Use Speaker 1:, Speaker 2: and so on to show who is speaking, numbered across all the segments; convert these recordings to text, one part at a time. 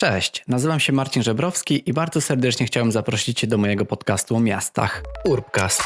Speaker 1: Cześć, nazywam się Marcin Żebrowski i bardzo serdecznie chciałem zaprosić Cię do mojego podcastu o miastach Urbcast.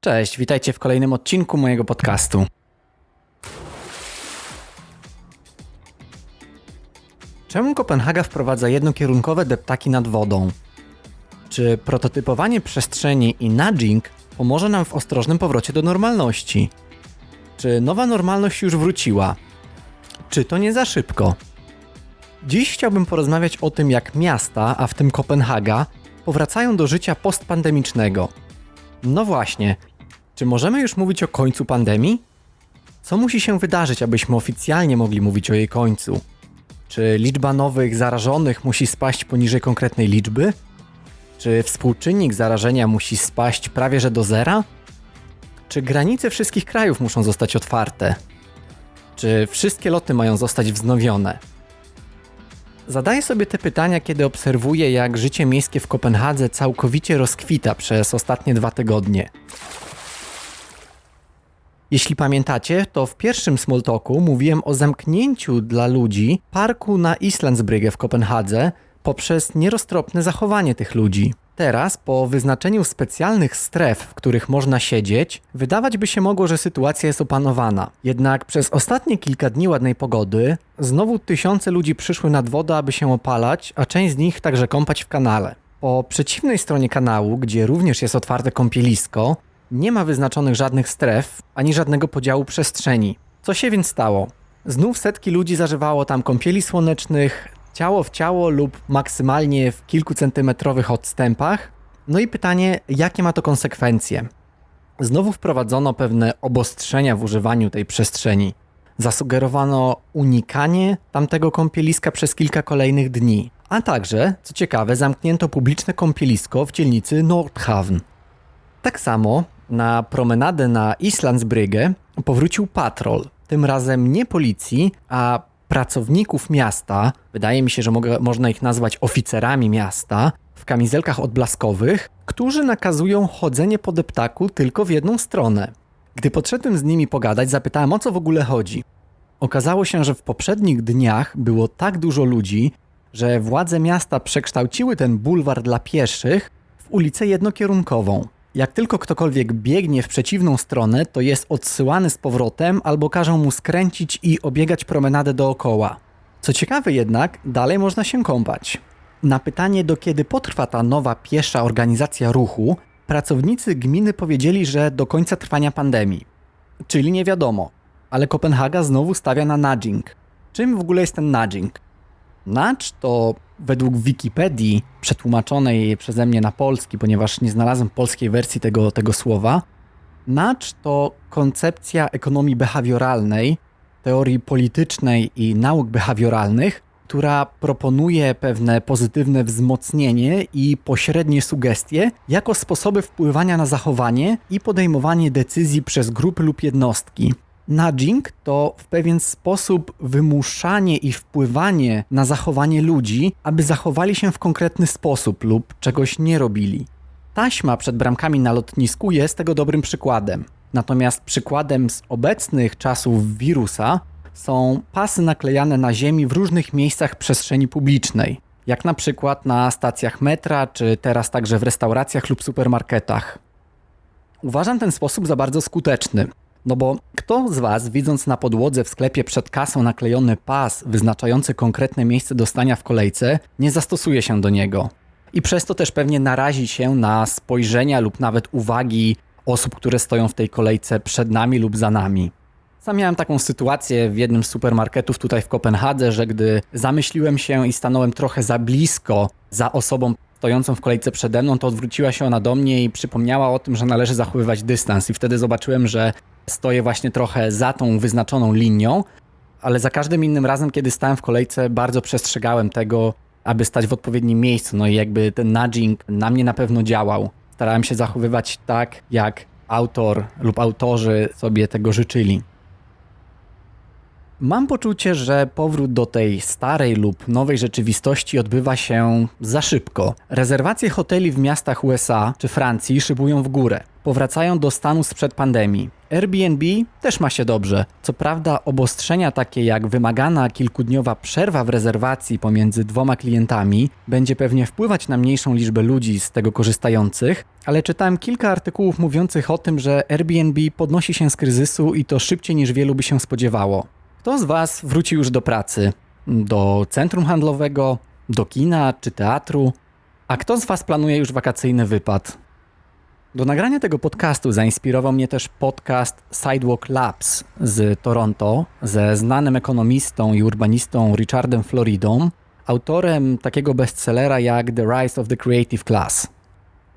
Speaker 1: Cześć, witajcie w kolejnym odcinku mojego podcastu. Czemu Kopenhaga wprowadza jednokierunkowe deptaki nad wodą? Czy prototypowanie przestrzeni i nudging pomoże nam w ostrożnym powrocie do normalności? Czy nowa normalność już wróciła? Czy to nie za szybko? Dziś chciałbym porozmawiać o tym, jak miasta, a w tym Kopenhaga, powracają do życia postpandemicznego. No właśnie, czy możemy już mówić o końcu pandemii? Co musi się wydarzyć, abyśmy oficjalnie mogli mówić o jej końcu? Czy liczba nowych zarażonych musi spaść poniżej konkretnej liczby? Czy współczynnik zarażenia musi spaść prawie że do zera? Czy granice wszystkich krajów muszą zostać otwarte? Czy wszystkie loty mają zostać wznowione? Zadaję sobie te pytania, kiedy obserwuję, jak życie miejskie w Kopenhadze całkowicie rozkwita przez ostatnie dwa tygodnie. Jeśli pamiętacie, to w pierwszym Smalltalku mówiłem o zamknięciu dla ludzi parku na Islandsbrygge w Kopenhadze poprzez nieroztropne zachowanie tych ludzi. Teraz, po wyznaczeniu specjalnych stref, w których można siedzieć, wydawać by się mogło, że sytuacja jest opanowana. Jednak przez ostatnie kilka dni ładnej pogody znowu tysiące ludzi przyszły nad wodę, aby się opalać, a część z nich także kąpać w kanale. Po przeciwnej stronie kanału, gdzie również jest otwarte kąpielisko, nie ma wyznaczonych żadnych stref, ani żadnego podziału przestrzeni. Co się więc stało? Znów setki ludzi zażywało tam kąpieli słonecznych, ciało w ciało lub maksymalnie w kilkucentymetrowych odstępach. No i pytanie, jakie ma to konsekwencje? Znowu wprowadzono pewne obostrzenia w używaniu tej przestrzeni. Zasugerowano unikanie tamtego kąpieliska przez kilka kolejnych dni. A także, co ciekawe, zamknięto publiczne kąpielisko w dzielnicy Nordhavn. Tak samo na promenadę na Islandsbrygge powrócił patrol. Tym razem nie policji, a pracowników miasta, wydaje mi się, że mogę, można ich nazwać oficerami miasta, w kamizelkach odblaskowych, którzy nakazują chodzenie po deptaku tylko w jedną stronę. Gdy podszedłem z nimi pogadać, zapytałem o co w ogóle chodzi. Okazało się, że w poprzednich dniach było tak dużo ludzi, że władze miasta przekształciły ten bulwar dla pieszych w ulicę jednokierunkową. Jak tylko ktokolwiek biegnie w przeciwną stronę, to jest odsyłany z powrotem albo każą mu skręcić i obiegać promenadę dookoła. Co ciekawe jednak, dalej można się kąpać. Na pytanie, do kiedy potrwa ta nowa piesza organizacja ruchu, pracownicy gminy powiedzieli, że do końca trwania pandemii. Czyli nie wiadomo. Ale Kopenhaga znowu stawia na nudging. Czym w ogóle jest ten nudging? Nudge to według Wikipedii, przetłumaczonej przeze mnie na polski, ponieważ nie znalazłem polskiej wersji tego, tego słowa, nudge to koncepcja ekonomii behawioralnej, teorii politycznej i nauk behawioralnych, która proponuje pewne pozytywne wzmocnienie i pośrednie sugestie jako sposoby wpływania na zachowanie i podejmowanie decyzji przez grupy lub jednostki. Nudging to w pewien sposób wymuszanie i wpływanie na zachowanie ludzi, aby zachowali się w konkretny sposób lub czegoś nie robili. Taśma przed bramkami na lotnisku jest tego dobrym przykładem. Natomiast przykładem z obecnych czasów wirusa są pasy naklejane na ziemi w różnych miejscach przestrzeni publicznej, jak na przykład na stacjach metra, czy teraz także w restauracjach lub supermarketach. Uważam ten sposób za bardzo skuteczny. No bo kto z Was, widząc na podłodze w sklepie przed kasą naklejony pas wyznaczający konkretne miejsce do stania w kolejce, nie zastosuje się do niego? I przez to też pewnie narazi się na spojrzenia lub nawet uwagi osób, które stoją w tej kolejce przed nami lub za nami. Sam miałem taką sytuację w jednym z supermarketów tutaj w Kopenhadze, że gdy zamyśliłem się i stanąłem trochę za blisko za osobą stojącą w kolejce przede mną, to odwróciła się ona do mnie i przypomniała o tym, że należy zachowywać dystans. I wtedy zobaczyłem, że stoję właśnie trochę za tą wyznaczoną linią, ale za każdym innym razem, kiedy stałem w kolejce, bardzo przestrzegałem tego, aby stać w odpowiednim miejscu. No i jakby ten nudging na mnie na pewno działał. Starałem się zachowywać tak, jak autor lub autorzy sobie tego życzyli. Mam poczucie, że powrót do tej starej lub nowej rzeczywistości odbywa się za szybko. Rezerwacje hoteli w miastach USA czy Francji szybują w górę. Powracają do stanu sprzed pandemii. Airbnb też ma się dobrze. Co prawda, obostrzenia takie jak wymagana kilkudniowa przerwa w rezerwacji pomiędzy dwoma klientami będzie pewnie wpływać na mniejszą liczbę ludzi z tego korzystających, ale czytałem kilka artykułów mówiących o tym, że Airbnb podnosi się z kryzysu i to szybciej niż wielu by się spodziewało. Kto z Was wróci już do pracy? Do centrum handlowego, do kina czy teatru? A kto z Was planuje już wakacyjny wypad? Do nagrania tego podcastu zainspirował mnie też podcast Sidewalk Labs z Toronto ze znanym ekonomistą i urbanistą Richardem Floridą, autorem takiego bestsellera jak The Rise of the Creative Class.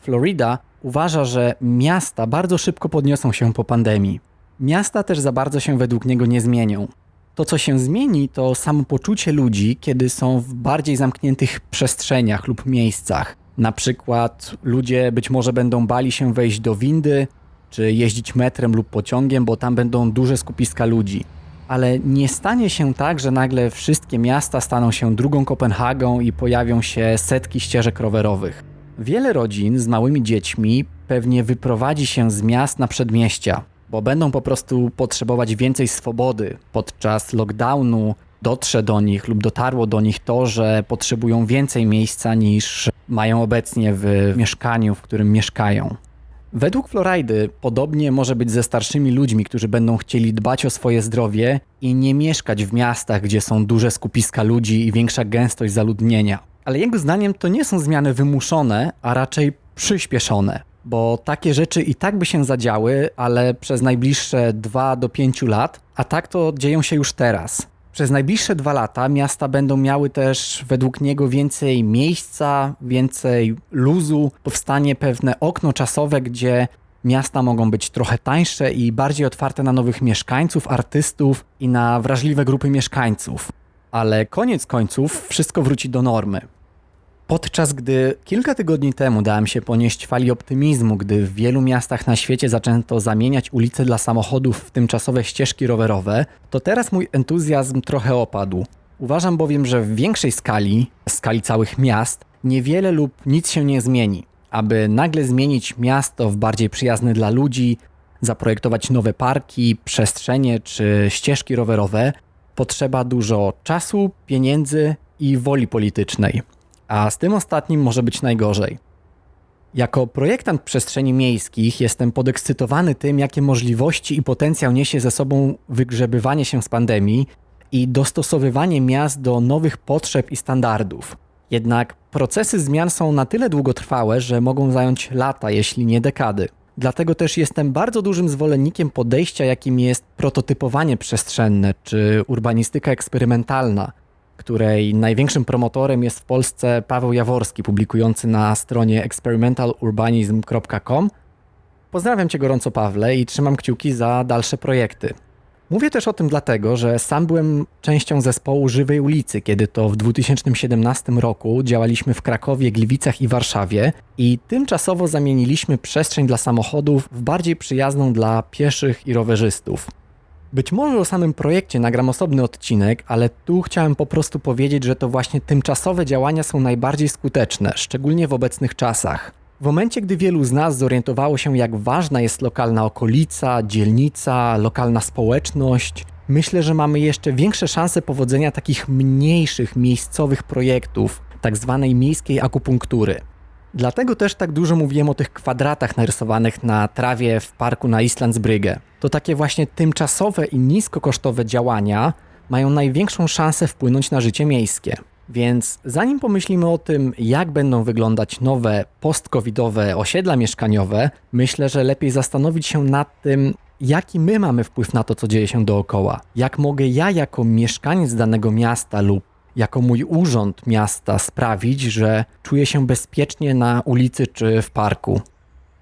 Speaker 1: Florida uważa, że miasta bardzo szybko podniosą się po pandemii. Miasta też za bardzo się według niego nie zmienią. To, co się zmieni, to samopoczucie ludzi, kiedy są w bardziej zamkniętych przestrzeniach lub miejscach. Na przykład ludzie być może będą bali się wejść do windy, czy jeździć metrem lub pociągiem, bo tam będą duże skupiska ludzi. Ale nie stanie się tak, że nagle wszystkie miasta staną się drugą Kopenhagą i pojawią się setki ścieżek rowerowych. Wiele rodzin z małymi dziećmi pewnie wyprowadzi się z miast na przedmieścia, bo będą po prostu potrzebować więcej swobody. Podczas lockdownu dotrze do nich lub dotarło do nich to, że potrzebują więcej miejsca niż mają obecnie w mieszkaniu, w którym mieszkają. Według Floridy podobnie może być ze starszymi ludźmi, którzy będą chcieli dbać o swoje zdrowie i nie mieszkać w miastach, gdzie są duże skupiska ludzi i większa gęstość zaludnienia. Ale jego zdaniem to nie są zmiany wymuszone, a raczej przyspieszone, bo takie rzeczy i tak by się zadziały, ale przez najbliższe 2 do 5 lat, a tak to dzieją się już teraz. Przez najbliższe dwa lata miasta będą miały też według niego więcej miejsca, więcej luzu. Powstanie pewne okno czasowe, gdzie miasta mogą być trochę tańsze i bardziej otwarte na nowych mieszkańców, artystów i na wrażliwe grupy mieszkańców. Ale koniec końców wszystko wróci do normy. Podczas gdy kilka tygodni temu dałem się ponieść fali optymizmu, gdy w wielu miastach na świecie zaczęto zamieniać ulice dla samochodów w tymczasowe ścieżki rowerowe, to teraz mój entuzjazm trochę opadł. Uważam bowiem, że w większej skali, skali całych miast, niewiele lub nic się nie zmieni. Aby nagle zmienić miasto w bardziej przyjazne dla ludzi, zaprojektować nowe parki, przestrzenie czy ścieżki rowerowe, potrzeba dużo czasu, pieniędzy i woli politycznej a z tym ostatnim może być najgorzej. Jako projektant przestrzeni miejskich jestem podekscytowany tym, jakie możliwości i potencjał niesie ze sobą wygrzebywanie się z pandemii i dostosowywanie miast do nowych potrzeb i standardów. Jednak procesy zmian są na tyle długotrwałe, że mogą zająć lata, jeśli nie dekady. Dlatego też jestem bardzo dużym zwolennikiem podejścia, jakim jest prototypowanie przestrzenne czy urbanistyka eksperymentalna, której największym promotorem jest w Polsce Paweł Jaworski, publikujący na stronie experimentalurbanism.com. Pozdrawiam Cię gorąco, Pawle, i trzymam kciuki za dalsze projekty. Mówię też o tym dlatego, że sam byłem częścią zespołu Żywej Ulicy, kiedy to w 2017 roku działaliśmy w Krakowie, Gliwicach i Warszawie i tymczasowo zamieniliśmy przestrzeń dla samochodów w bardziej przyjazną dla pieszych i rowerzystów. Być może o samym projekcie nagram osobny odcinek, ale tu chciałem po prostu powiedzieć, że to właśnie tymczasowe działania są najbardziej skuteczne, szczególnie w obecnych czasach. W momencie, gdy wielu z nas zorientowało się, jak ważna jest lokalna okolica, dzielnica, lokalna społeczność, myślę, że mamy jeszcze większe szanse powodzenia takich mniejszych, miejscowych projektów, tak zwanej miejskiej akupunktury. Dlatego też tak dużo mówiłem o tych kwadratach narysowanych na trawie w parku na Islandsbrygge. To takie właśnie tymczasowe i niskokosztowe działania mają największą szansę wpłynąć na życie miejskie. Więc zanim pomyślimy o tym, jak będą wyglądać nowe post-covidowe osiedla mieszkaniowe, myślę, że lepiej zastanowić się nad tym, jaki my mamy wpływ na to, co dzieje się dookoła. Jak mogę ja, jako mieszkaniec danego miasta lub jako mój urząd miasta sprawić, że czuję się bezpiecznie na ulicy czy w parku.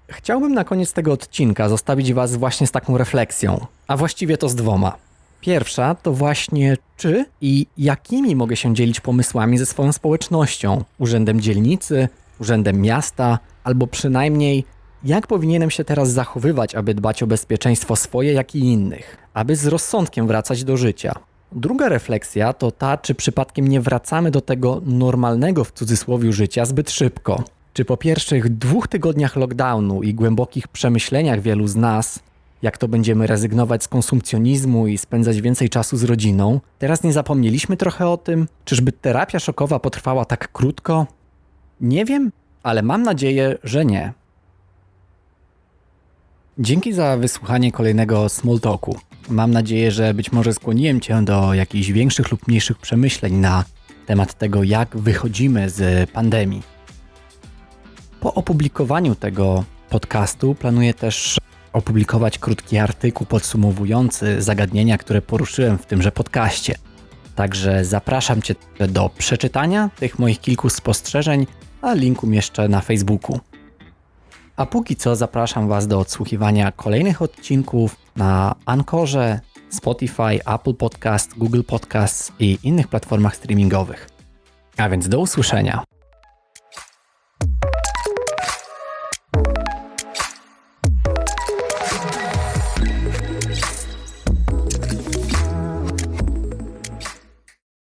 Speaker 1: Chciałbym na koniec tego odcinka zostawić Was właśnie z taką refleksją, a właściwie to z dwoma. Pierwsza to właśnie czy i jakimi mogę się dzielić pomysłami ze swoją społecznością, urzędem dzielnicy, urzędem miasta, albo przynajmniej jak powinienem się teraz zachowywać, aby dbać o bezpieczeństwo swoje, jak i innych, aby z rozsądkiem wracać do życia. Druga refleksja to ta, czy przypadkiem nie wracamy do tego normalnego w cudzysłowie życia zbyt szybko. Czy po pierwszych dwóch tygodniach lockdownu i głębokich przemyśleniach wielu z nas, jak to będziemy rezygnować z konsumpcjonizmu i spędzać więcej czasu z rodziną, teraz nie zapomnieliśmy trochę o tym? Czyżby terapia szokowa potrwała tak krótko? Nie wiem, ale mam nadzieję, że nie. Dzięki za wysłuchanie kolejnego Small Talku. Mam nadzieję, że być może skłoniłem Cię do jakichś większych lub mniejszych przemyśleń na temat tego, jak wychodzimy z pandemii. Po opublikowaniu tego podcastu planuję też opublikować krótki artykuł podsumowujący zagadnienia, które poruszyłem w tymże podcaście. Także zapraszam Cię do przeczytania tych moich kilku spostrzeżeń, a link umieszczę na Facebooku. A póki co zapraszam Was do odsłuchiwania kolejnych odcinków na Ankorze, Spotify, Apple Podcast, Google Podcast i innych platformach streamingowych. A więc do usłyszenia.